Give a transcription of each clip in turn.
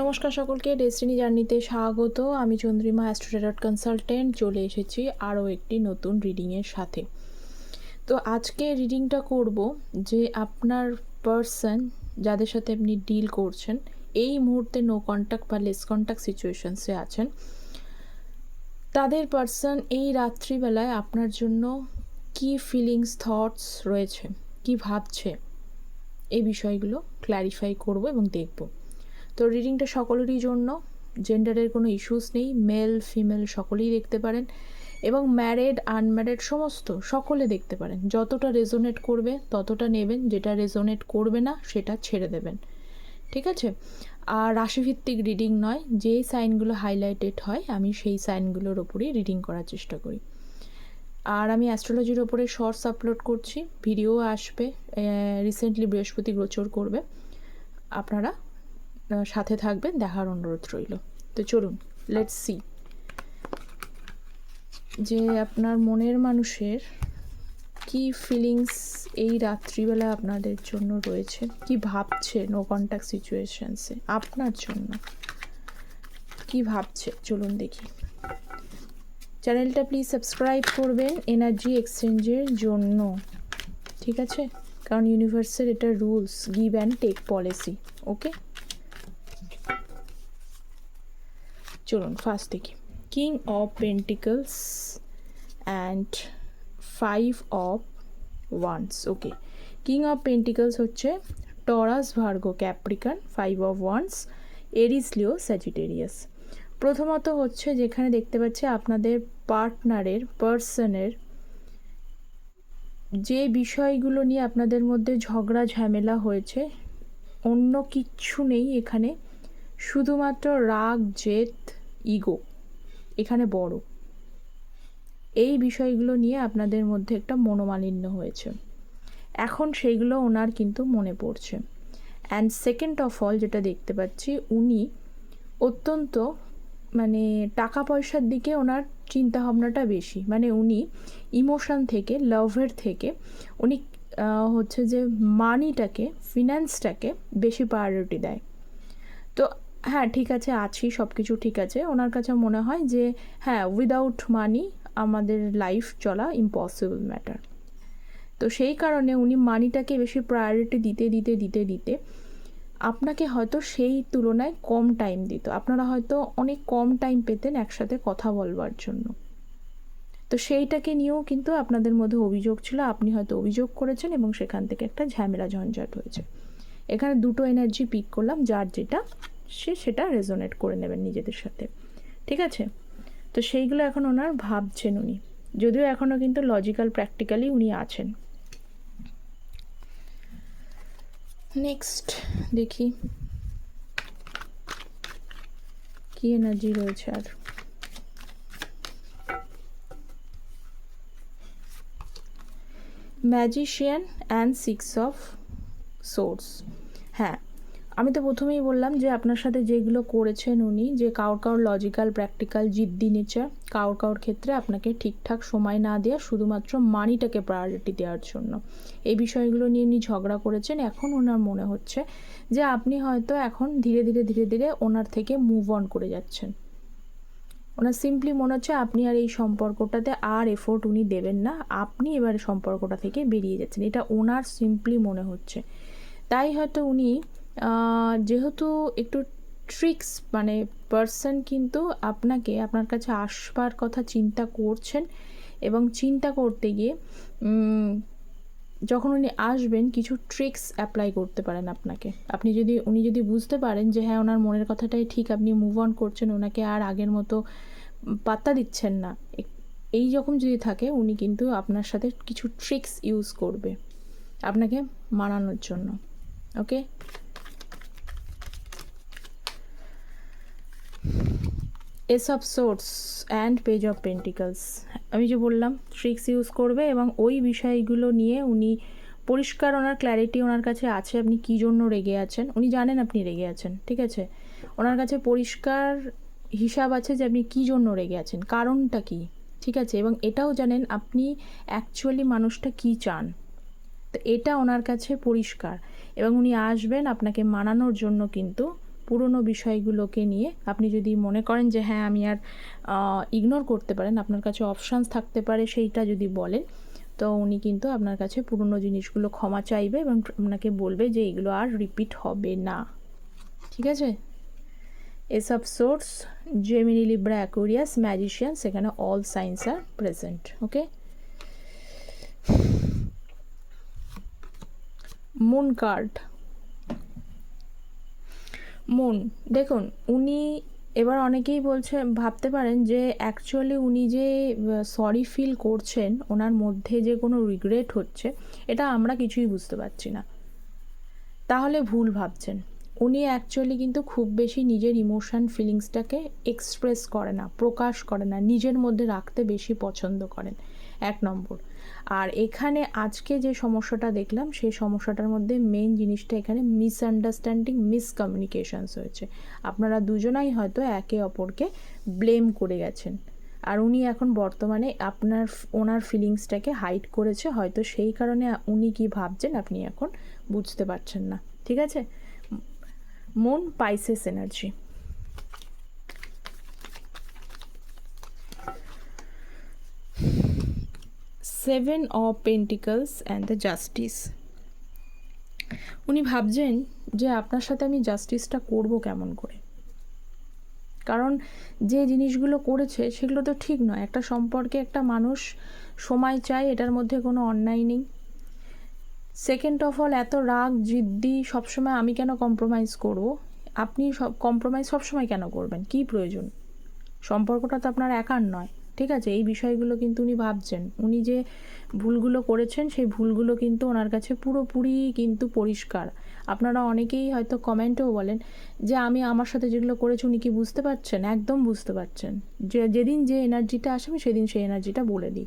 নমস্কার সকলকে ডেস্টিনি জার্নিতে স্বাগত। আমি চন্দ্রিমা অ্যাস্ট্রোটেরাট কনসালটেন্ট চলে এসেছি আরও একটি নতুন রিডিংয়ের সাথে। তো আজকে রিডিংটা করব যে আপনার পার্সন যাদের সাথে আপনি ডিল করছেন, এই মুহূর্তে নো কন্ট্যাক্ট বা লেস কন্ট্যাক্ট সিচুয়েশনসে আছেন, তাদের পার্সন এই রাত্রিবেলায় আপনার জন্য কি ফিলিংস থটস রয়েছে, কি ভাবছে, এই বিষয়গুলো ক্ল্যারিফাই করব এবং দেখব। তো রিডিংটা সকলেরই জন্য জেন্ডারের কোনো ইস্যুস নেই মেল ফিমেল সকলেই দেখতে পারেন এবং ম্যারেড আনম্যারেড সমস্ত সকলে দেখতে পারেন। যতটা রেজোনেট করবে, ততটা নেবেন, যেটা রেজোনেট করবে না, সেটা ছেড়ে দেবেন। ঠিক আছে? আর রাশিভিত্তিক রিডিং নয় যে সাইনগুলো হাইলাইটেড হয়, আমি সেই সাইনগুলোর ওপরেই রিডিং করার চেষ্টা করি। আর আমি অ্যাস্ট্রোলজির ওপরে শর্টস আপলোড করছি ভিডিও আসবে রিসেন্টলি বৃহস্পতি গোচর করবে। আপনারা সাথে থাকবেন, দেখার অনুরোধ রইল। তো চলুন লেটস সি যে আপনার মনের মানুষের কি ফিলিংস এই রাত্রিবেলা আপনাদের জন্য রয়েছে? কি ভাবছে নো কন্ট্যাক্ট সিচুয়েশনসে আপনার জন্য। কি ভাবছে? চলুন দেখি। চ্যানেলটা প্লিজ সাবস্ক্রাইব করবেন এনার্জি এক্সচেঞ্জের জন্য। ঠিক আছে? কারণ ইউনিভার্সের এটা rules give and take policy okay চলুন ফার্স্ট দেখি। King of pentacles and five of wands okay king of pentacles হচ্ছে Taurus Virgo Capricorn five of wands Aries Leo Sagittarius প্রথমত হচ্ছে যেখানে দেখতে পাচ্ছি আপনাদের পার্টনারের পার্সনের যে বিষয়গুলো নিয়ে আপনাদের মধ্যে ঝগড়া, ঝামেলা হয়েছে, অন্য কিচ্ছু নেই এখানে। শুধুমাত্র রাগ, জেদ ইগো, এখানে বড়। এই বিষয়গুলো নিয়ে আপনাদের মধ্যে একটা মনোমালিন্য হয়েছে। এখন সেইগুলো ওনার কিন্তু মনে পড়ছে। অ্যান্ড সেকেন্ড অফ অল যেটা দেখতে পাচ্ছি, উনি অত্যন্ত মানে টাকা পয়সার দিকে ওনার চিন্তা ভাবনাটা বেশি। মানে উনি ইমোশন থেকে লাভের থেকে, উনি হচ্ছে যে মানিটাকে ফিনান্সটাকে বেশি প্রায়োরিটি দেয়। তো হ্যাঁ ঠিক আছে, আছি সব কিছু ঠিক আছে। ওনার কাছে মনে হয় যে হ্যাঁ উইদাউট মানি আমাদের লাইফ চলা ইম্পসিবল ম্যাটার তো সেই কারণে উনি মানিটাকে বেশি প্রায়োরিটি দিতে দিতে দিতে দিতে আপনাকে হয়তো সেই তুলনায় কম টাইম দিত। আপনারা হয়তো অনেক কম টাইম পেতেন একসাথে কথা বলবার জন্য। তো সেইটাকে নিয়েও কিন্তু আপনাদের মধ্যে অভিযোগ ছিল। আপনি হয়তো অভিযোগ করেছেন এবং সেখান থেকে একটা ঝামেলা ঝঞ্ঝাট হয়েছে। এখানে দুটো এনার্জি পিক করলাম, যার যেটা সে সেটা রেজোনেট করে নেবেন নিজেদের সাথে। ঠিক আছে? তো সেইগুলো এখন ওনার ভাবছেন উনি। যদিও এখনও কিন্তু লজিক্যাল প্র্যাকটিক্যালি উনি আছেন। নেক্সট দেখি। কি এনার্জি রয়েছে আর? Magician and six of swords হ্যাঁ আমি তো প্রথমেই বললাম যে আপনার সাথে যেগুলো করেছেন উনি, যে কাউর কাউর লজিক্যাল প্র্যাকটিক্যাল জিদ্দি নেচার কাউর কাউর ক্ষেত্রে আপনাকে ঠিকঠাক সময় না দেওয়া শুধুমাত্র মানিটাকে প্রায়োরিটি দেওয়ার জন্য। এই বিষয়গুলো নিয়ে উনি ঝগড়া করেছেন। এখন ওনার মনে হচ্ছে যে আপনি হয়তো এখন ধীরে ধীরে ধীরে ধীরে ওনার থেকে মুভ অন করে যাচ্ছেন। ওনার সিম্পলি মনে হচ্ছে আপনি আর এই সম্পর্কটাতে আর এফোর্ট উনি দেবেন না, আপনি এবার সম্পর্কটা থেকে বেরিয়ে যাচ্ছেন। এটা ওনার সিম্পলি মনে হচ্ছে। তাই হয়তো উনি যেহেতু একটু ট্রিক্স মানে পার্সন কিন্তু আপনাকে, আপনার কাছে আসবার কথা চিন্তা করছেন এবং চিন্তা করতে গিয়ে যখন উনি আসবেন, কিছু ট্রিক্স অ্যাপ্লাই করতে পারেন আপনাকে। আপনি যদি, উনি যদি বুঝতে পারেন যে হ্যাঁ ওনার মনের কথাটাই ঠিক, আপনি মুভ অন করছেন, ওনাকে আর আগের মতো পাত্তা দিচ্ছেন না এই রকম যদি থাকে, উনি কিন্তু আপনার সাথে কিছু ট্রিক্স ইউজ করবে, আপনাকে মানানোর জন্য। Okay ace of swords and page of pentacles আমি যে বললাম ট্রিক্স ইউজ করবে এবং ওই বিষয়গুলো নিয়ে উনি পরিষ্কার ওনার ক্ল্যারিটি ওনার কাছে আছে, আপনি কী জন্য রেগে আছেন? উনি জানেন আপনি রেগে আছেন, ঠিক আছে? ওনার কাছে পরিষ্কার হিসাব আছে যে আপনি কী জন্য রেগে আছেন, কারণটা কী, ঠিক আছে? এবং এটাও জানেন আপনি অ্যাকচুয়ালি মানুষটা কী চান। তো এটা ওনার কাছে পরিষ্কার। এবং উনি আসবেন আপনাকে মানানোর জন্য কিন্তু পুরনো বিষয়গুলোকে নিয়ে আপনি যদি মনে করেন যে হ্যাঁ আমি আর ইগনোর করতে পারেন, আপনার কাছে অপশানস থাকতে পারে সেইটা যদি বলেন, তো উনি কিন্তু আপনার কাছে পুরনো জিনিসগুলো ক্ষমা চাইবে এবং আপনাকে বলবে যে এগুলো আর রিপিট হবে না। ঠিক আছে? এসব swords Gemini Libra Aquarius magician সেখানে all signs are present okay moon card মন। দেখুন, উনি এবার অনেকেই বলছে, ভাবতে পারেন যে অ্যাকচুয়ালি উনি যে সরি ফিল করছেন, ওনার মধ্যে যে কোনো রিগ্রেট হচ্ছে, এটা আমরা কিছুই বুঝতে পারছি না। তাহলে ভুল ভাবছেন। উনি অ্যাকচুয়ালি কিন্তু খুব বেশি নিজের ইমোশান ফিলিংসটাকে এক্সপ্রেস করে না, প্রকাশ করে না, নিজের মধ্যে রাখতে বেশি পছন্দ করেন। এক নম্বর। আর এখানে আজকে যে সমস্যাটা দেখলাম, সেই সমস্যাটার মধ্যে মেন জিনিসটা এখানে মিসআন্ডারস্ট্যান্ডিং মিসকমিউনিকেশনস হয়েছে। আপনারা দুজনাই হয়তো একে অপরকে ব্লেম করে গেছেন। আর উনি এখন বর্তমানে আপনার, ওনার ফিলিংসটাকে হাইড করেছে, হয়তো সেই কারণে উনি কি ভাবছেন আপনি এখন বুঝতে পারছেন না। ঠিক আছে? মন, Pisces energy seven of pentacles and the justice উনি ভাবছেন যে আপনার সাথে আমি জাস্টিসটা করব কেমন করে? কারণ যে জিনিসগুলো করেছে সেগুলো তো ঠিক নয়। একটা সম্পর্কে একটা মানুষ সময় চায়, এটার মধ্যে কোনো অন্যায় নেই। সেকেন্ড অফ অল এত রাগ, জিদ্দি, সবসময় আমি কেন কম্প্রোমাইজ করব? আপনি সব কম্প্রোমাইজ সবসময় কেন করবেন? কি প্রয়োজন? সম্পর্কটা তো আপনার একার নয়। ঠিক আছে? এই বিষয়গুলো কিন্তু উনি ভাবছেন। উনি যে ভুলগুলো করেছেন, সেই ভুলগুলো কিন্তু ওনার কাছে পুরোপুরি কিন্তু পরিষ্কার। আপনারা অনেকেই হয়তো কমেন্টেও বলেন যে, আমি আমার সাথে যেগুলো করেছি, উনি কি বুঝতে পারছেন? একদম বুঝতে পারছেন। যে, যেদিন যে এনার্জিটা আসে, আমি সেদিন সেই এনার্জিটা বলে দিই।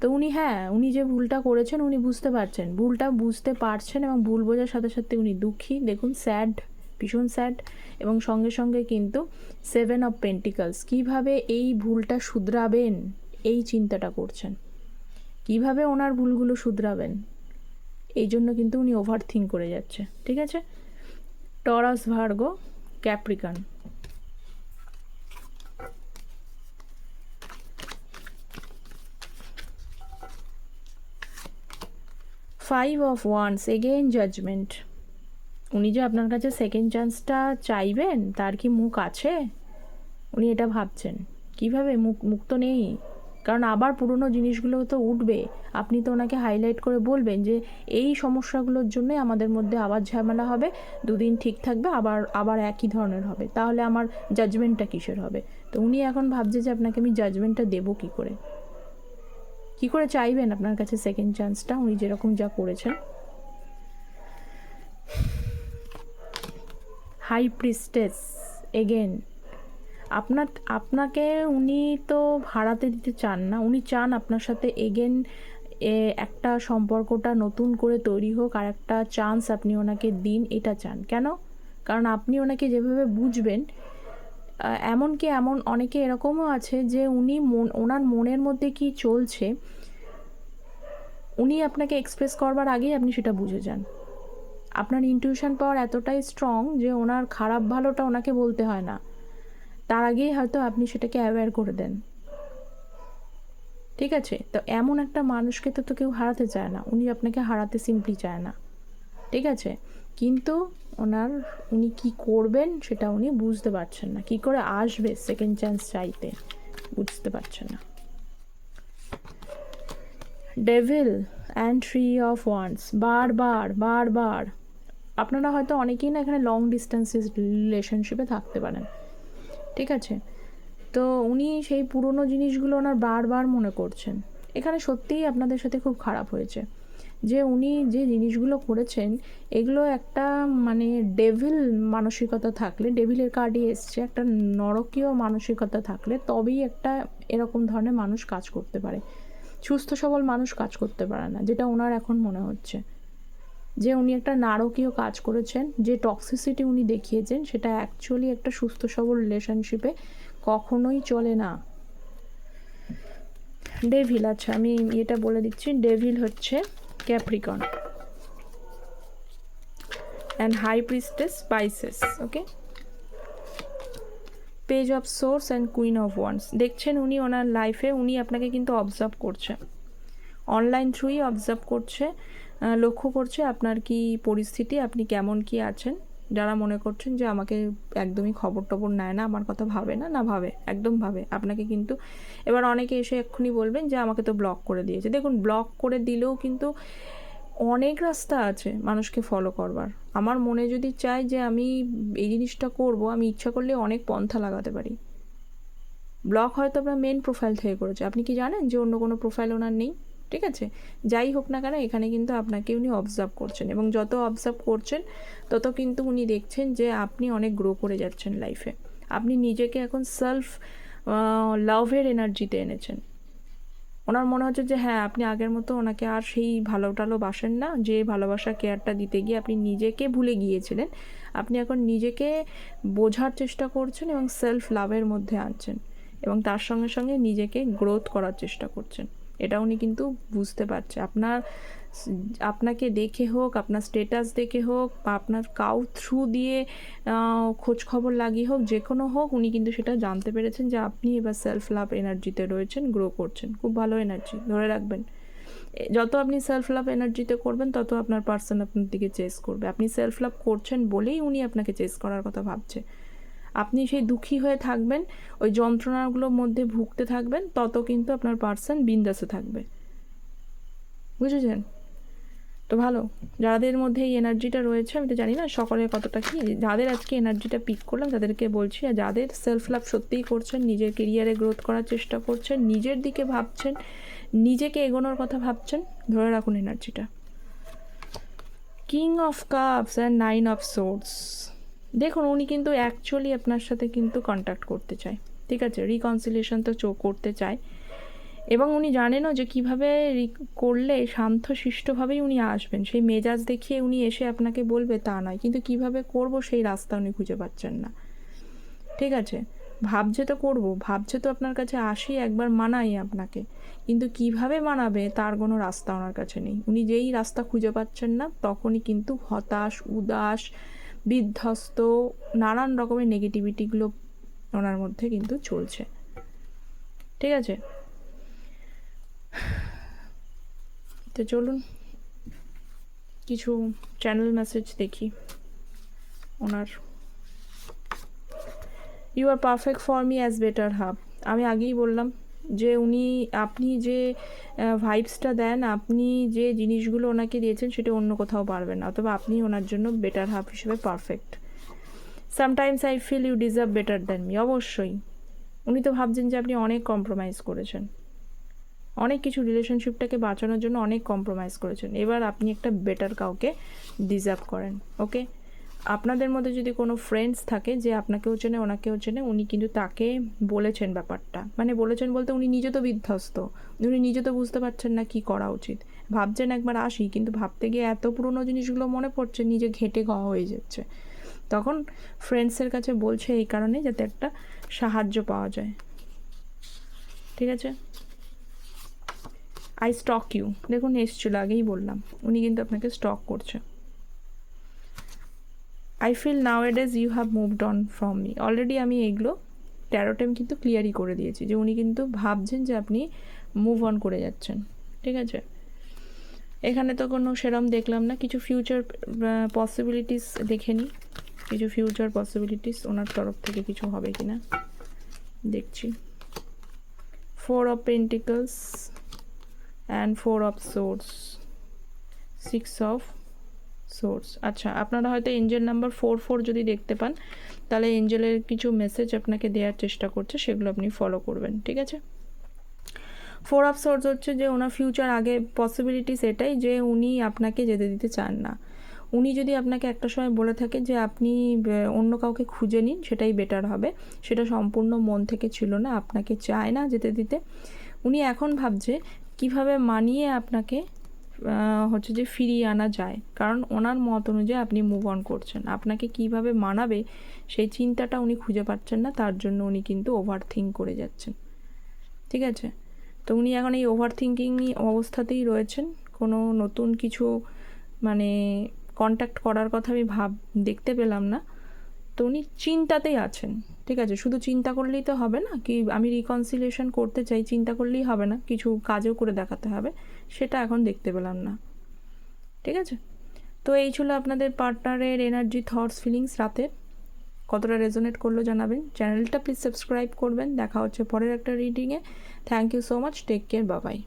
তো উনি হ্যাঁ উনি যে ভুলটা করেছেন, উনি বুঝতে পারছেন। ভুলটা বুঝতে পারছেন এবং ভুল বোঝার সাথে সাথে উনি দুঃখী। দেখুন, স্যাড ভীষণ স্যাড এবং সঙ্গে সঙ্গে কিন্তু সেভেন অফ পেন্টিকালস। কীভাবে এই ভুলটা শুধরাবেন? এই চিন্তাটা করছেন। কীভাবে ওনার ভুলগুলো শুধরাবেন? এই জন্য কিন্তু উনি ওভার থিঙ্ক করে যাচ্ছে। ঠিক আছে? Taurus Virgo, Capricorn. Five of wands again judgement উনি যে আপনার কাছে সেকেন্ড চান্সটা চাইবেন, তার কি মুখ আছে? উনি এটা ভাবছেন। কীভাবে? মুখ মুখ তো নেই। কারণ আবার পুরনো জিনিসগুলো তো উঠবে। আপনি তো ওনাকে হাইলাইট করে বলবেন যে, এই সমস্যাগুলোর জন্যই আমাদের মধ্যে আবার ঝামেলা হবে, দুদিন ঠিক থাকবে, আবার আবার একই ধরনের হবে। তাহলে আমার জাজমেন্টটা কিসের হবে? তো উনি এখন ভাবছে যে, আপনাকে আমি জাজমেন্টটা দেবো কী করে? কী করে চাইবেন আপনার কাছে সেকেন্ড চান্সটা উনি যেরকম যা করেছেন। হাই প্রিস্টেস এগেন আপনার, আপনাকে উনি তো ভাড়াতে দিতে চান না। উনি চান আপনার সাথে এগেন একটা সম্পর্কটা নতুন করে তৈরি হোক আর একটা চান্স আপনি ওনাকে দিন, এটা চান। কেন? কারণ আপনি ওনাকে যেভাবে বুঝবেন এমনকি এমন অনেকে এরকমও আছে যে উনি মন, ওনার মনের মধ্যে কি চলছে, উনি আপনাকে এক্সপ্রেস করবার আগেই আপনি সেটা বুঝে যান। আপনার ইনটিউশন পাওয়ার এতটাই স্ট্রং যে ওনার খারাপ ভালোটা ওনাকে বলতে হয় না। তার আগেই হয়তো আপনি সেটাকে অ্যাওয়্যার করে দেন। ঠিক আছে? তো এমন একটা মানুষকে তো তো কেউ হারাতে চায় না। উনি আপনাকে হারাতে সিম্পলি চায় না। ঠিক আছে? কিন্তু ওনার উনি কি করবেন সেটা উনি বুঝতে পারছেন না। কি করে আসবে সেকেন্ড চান্স চাইতে? বুঝতে পারছেন না। Devil and three of wands বারবার বারবার আপনারা হয়তো অনেকেই না এখানে লং ডিস্টেন্সেস রিলেশনশিপে থাকতে পারেন। ঠিক আছে? তো উনি সেই পুরনো জিনিসগুলো ওনার বারবার মনে করছেন। এখানে সত্যিই আপনাদের সাথে খুব খারাপ হয়েছে। যে উনি যে জিনিসগুলো করেছেন, এগুলো একটা মানে ডেভিল মানসিকতা থাকলে ডেভিলের কার্ডই এসছে একটা নরকীয় মানসিকতা থাকলে, তবেই একটা এরকম ধরনের মানুষ কাজ করতে পারে। সুস্থ, সবল মানুষ কাজ করতে পারে না, যেটা ওনার এখন মনে হচ্ছে। যে উনি একটা নারকীয় কাজ করেছেন, যে টক্সিসিটি উনি দেখিয়েছেন, সেটা অ্যাকচুয়ালি একটা সুস্থ, সবল রিলেশনশিপে কখনোই চলে না। ডেভিল আচ্ছা আমি এটা বলে দিচ্ছি। ডেভিল হচ্ছে Capricorn and high priestess Pisces okay page of swords and queen of wands দেখছেন উনি ওনার লাইফে উনি আপনাকে কিন্তু অবজার্ভ করছে। অনলাইন থ্রুই অবজার্ভ করছে লক্ষ্য করছে আপনার কি পরিস্থিতি, আপনি কেমন কি আছেন। যারা মনে করছেন যে আমাকে একদমই খবর টবর নেয় না, আমার কথা ভাবে না না ভাবে, একদম ভাবে। আপনাকে কিন্তু এবার অনেকে এসে এক্ষুনি বলবেন যে আমাকে তো ব্লক করে দিয়েছে। দেখুন ব্লক করে দিলেও কিন্তু অনেক রাস্তা আছে মানুষকে ফলো করবার। আমার মনে যদি চাই যে আমি এই জিনিসটা করব, আমি ইচ্ছা করলে অনেক পন্থা লাগাতে পারি। ব্লক হয়তো আপনার মেন প্রোফাইল থেকে করেছে। আপনি কি জানেন যে অন্য কোনো প্রোফাইল ওনার নেই? ঠিক আছে? যাই হোক না কেন, এখানে কিন্তু আপনাকে উনি অবজার্ভ করছেন এবং যত অবজার্ভ করছেন, তত কিন্তু উনি দেখছেন যে আপনি অনেক গ্রো করে যাচ্ছেন লাইফে আপনি নিজেকে এখন সেলফ লাভের এনার্জিতে এনেছেন। ওনার মনে হচ্ছে যে হ্যাঁ আপনি আগের মতো ওনাকে আর সেই ভালো টালো বাসেন না। যে ভালোবাসা কেয়ারটা দিতে গিয়ে আপনি নিজেকে ভুলে গিয়েছিলেন, আপনি এখন নিজেকে বোঝার চেষ্টা করছেন এবং সেলফ লাভের মধ্যে আনছেন এবং তার সঙ্গে সঙ্গে নিজেকে গ্রোথ করার চেষ্টা করছেন। এটা উনি কিন্তু বুঝতে পারছে। আপনার আপনাকে দেখে হোক আপনার স্টেটাস দেখে হোক বা আপনার কাউ থ্রু দিয়ে আহ, খোঁজ খবর লাগিয়ে হোক যে কোনো হোক উনি কিন্তু সেটা জানতে পেরেছেন যে আপনি এবার সেলফ লাভ এনার্জিতে রয়েছেন গ্রো করছেন। খুব ভালো এনার্জি ধরে রাখবেন। যত আপনি সেলফ লাভ এনার্জিতে করবেন তত আপনার পার্সন আপনার দিকে চেস করবে। আপনি সেলফ লাভ করছেন বলেই উনি আপনাকে চেস করার কথা ভাবছে। আপনি সেই দুঃখী হয়ে থাকবেন ওই যন্ত্রণাগুলোর মধ্যে ভুগতে থাকবেন তত কিন্তু আপনার পার্সন বিন্দাসে থাকবে। বুঝেছেন? তো ভালো, যাদের মধ্যে এই এনার্জিটা রয়েছে, আমি তো জানি না সকলের কতটা কি, যাদের আজকে এনার্জিটা পিক করলাম, তাদেরকে বলছি, আর যাদের সেলফ লাভ সত্যিই করছেন, নিজের কেরিয়ারে গ্রোথ করার চেষ্টা করছেন, নিজের দিকে ভাবছেন, নিজেকে এগোনোর কথা ভাবছেন, ধরে রাখুন এনার্জিটা king of cups and nine of swords দেখুন, উনি কিন্তু অ্যাকচুয়ালি আপনার সাথে কিন্তু কন্ট্যাক্ট করতে চায়। ঠিক আছে রিকনসিলিয়েশন তো চো, করতে চায়। এবং উনি জানেনও যে কীভাবে করলে শান্ত শিষ্টভাবেই উনি আসবেন। সেই মেজাজ দেখিয়ে উনি এসে আপনাকে বলবে, তা নয়। কিন্তু কীভাবে করব সেই রাস্তা উনি খুঁজে পাচ্ছেন না। ঠিক আছে? ভাবছে তো করব। ভাবছে তো আপনার কাছে আসি, একবার মানাই আপনাকে। কিন্তু কীভাবে মানাবে তার কোনো রাস্তা ওনার কাছে নেই। উনি যেই রাস্তা খুঁজে পাচ্ছেন না, তখনই কিন্তু হতাশ, উদাস, বিধ্বস্ত, নানান রকমের নেগেটিভিটিগুলো ওনার মধ্যে কিন্তু চলছে। ঠিক আছে? তো চলুন। কিছু চ্যানেল মেসেজ দেখি। ওনার you are perfect for me as better half আমি আগেই বললাম যে উনি, আপনি যে ভাইবসটা দেন, আপনি যে জিনিসগুলো ওনাকে দিয়েছেন সেটা অন্য কোথাও পারবেন না, অথবা আপনি ওনার জন্য বেটার হাব হিসেবে perfect sometimes I feel you deserve better than me অবশ্যই। উনি তো ভাবছেন যে আপনি অনেক কম্প্রোমাইজ করেছেন। অনেক কিছু রিলেশনশিপটাকে বাঁচানোর জন্য অনেক কম্প্রোমাইজ করেছেন। এবার আপনি একটা বেটার কাউকে ডিজার্ভ করেন ওকে আপনাদের মধ্যে যদি কোনো ফ্রেন্ডস থাকে যে আপনাকেও চেনে, ওনাকেও চেনে, উনি কিন্তু তাকে বলেছেন ব্যাপারটা। মানে বলেছেন বলতে উনি নিজে তো বিধ্বস্ত, উনি নিজে তো বুঝতে পারছেন না কি করা উচিত। ভাবছেন একবার আসি, কিন্তু ভাবতে গিয়ে এত পুরনো জিনিসগুলো মনে পড়ছে, নিজে ঘেটে গ হয়ে যাচ্ছে। তখন ফ্রেন্ডসের কাছে বলছে এই কারণে যাতে একটা সাহায্য পাওয়া যায়। ঠিক আছে? আই স্টক ইউ দেখুন, এসছিল, আগেই বললাম। উনি কিন্তু আপনাকে স্টক করছে। I feel nowadays you have moved on from me already আমি এগুলো টাইম কিন্তু ক্লিয়ারই করে দিয়েছি যে উনি কিন্তু ভাবছেন যে আপনি মুভ অন করে যাচ্ছেন। ঠিক আছে? এখানে তো কোনো সেরম দেখলাম না। কিছু ফিউচার পসিবিলিটিস দেখে নিই কিছু ফিউচার পসিবিলিটিস ওনার তরফ থেকে কিছু হবে কি না দেখছি। Four of pentacles and four of swords six of swords আচ্ছা আপনারা হয়তো এঞ্জেল নাম্বার ফোর ফোর যদি দেখতে পান, তাহলে এঞ্জেলের কিছু মেসেজ আপনাকে দেওয়ার চেষ্টা করছে, সেগুলো আপনি ফলো করবেন, ঠিক আছে? ফোর অফ সোর্স হচ্ছে যে ওনার ফিউচার আগে পসিবিলিটিস এটাই যে উনি আপনাকে যেতে দিতে চান না। উনি যদি আপনাকে একটা সময় বলে থাকে যে আপনি অন্য কাউকে খুঁজে নিন, সেটাই বেটার হবে। সেটা সম্পূর্ণ মন থেকে ছিল না, আপনাকে চায় না যেতে দিতে। উনি এখন ভাবছে কীভাবে মানিয়ে আপনাকে হচ্ছে যে ফিরিয়ে আনা যায়? কারণ ওনার মত অনুযায়ী আপনি মুভ অন করছেন। আপনাকে কীভাবে মানাবে, সেই চিন্তাটা উনি খুঁজে পাচ্ছেন না, তার জন্য উনি কিন্তু ওভার থিঙ্ক করে যাচ্ছেন। ঠিক আছে? তো উনি এখন এই ওভার থিঙ্কিং অবস্থাতেই রয়েছেন। কোনো নতুন কিছু মানে কন্ট্যাক্ট করার কথা আমি ভাব, দেখতে পেলাম না। তো উনি চিন্তাতেই আছেন। ঠিক আছে, শুধু চিন্তা করলেই তো হবে না কি আমি রিকনসিলিয়েশন করতে চাই, চিন্তা করলেই হবে না, কিছু কাজও করে দেখাতে হবে, সেটা এখন দেখতে পেলাম না। ঠিক আছে? তো এই ছিল আপনাদের পার্টনারের এনার্জি থটস ফিলিংস রাতের। কতটা রেজোনেট করল জানাবেন। চ্যানেলটা প্লিজ সাবস্ক্রাইব করবেন। দেখা হচ্ছে পরের একটা রিডিংয়ে thank you so much take care বাবাই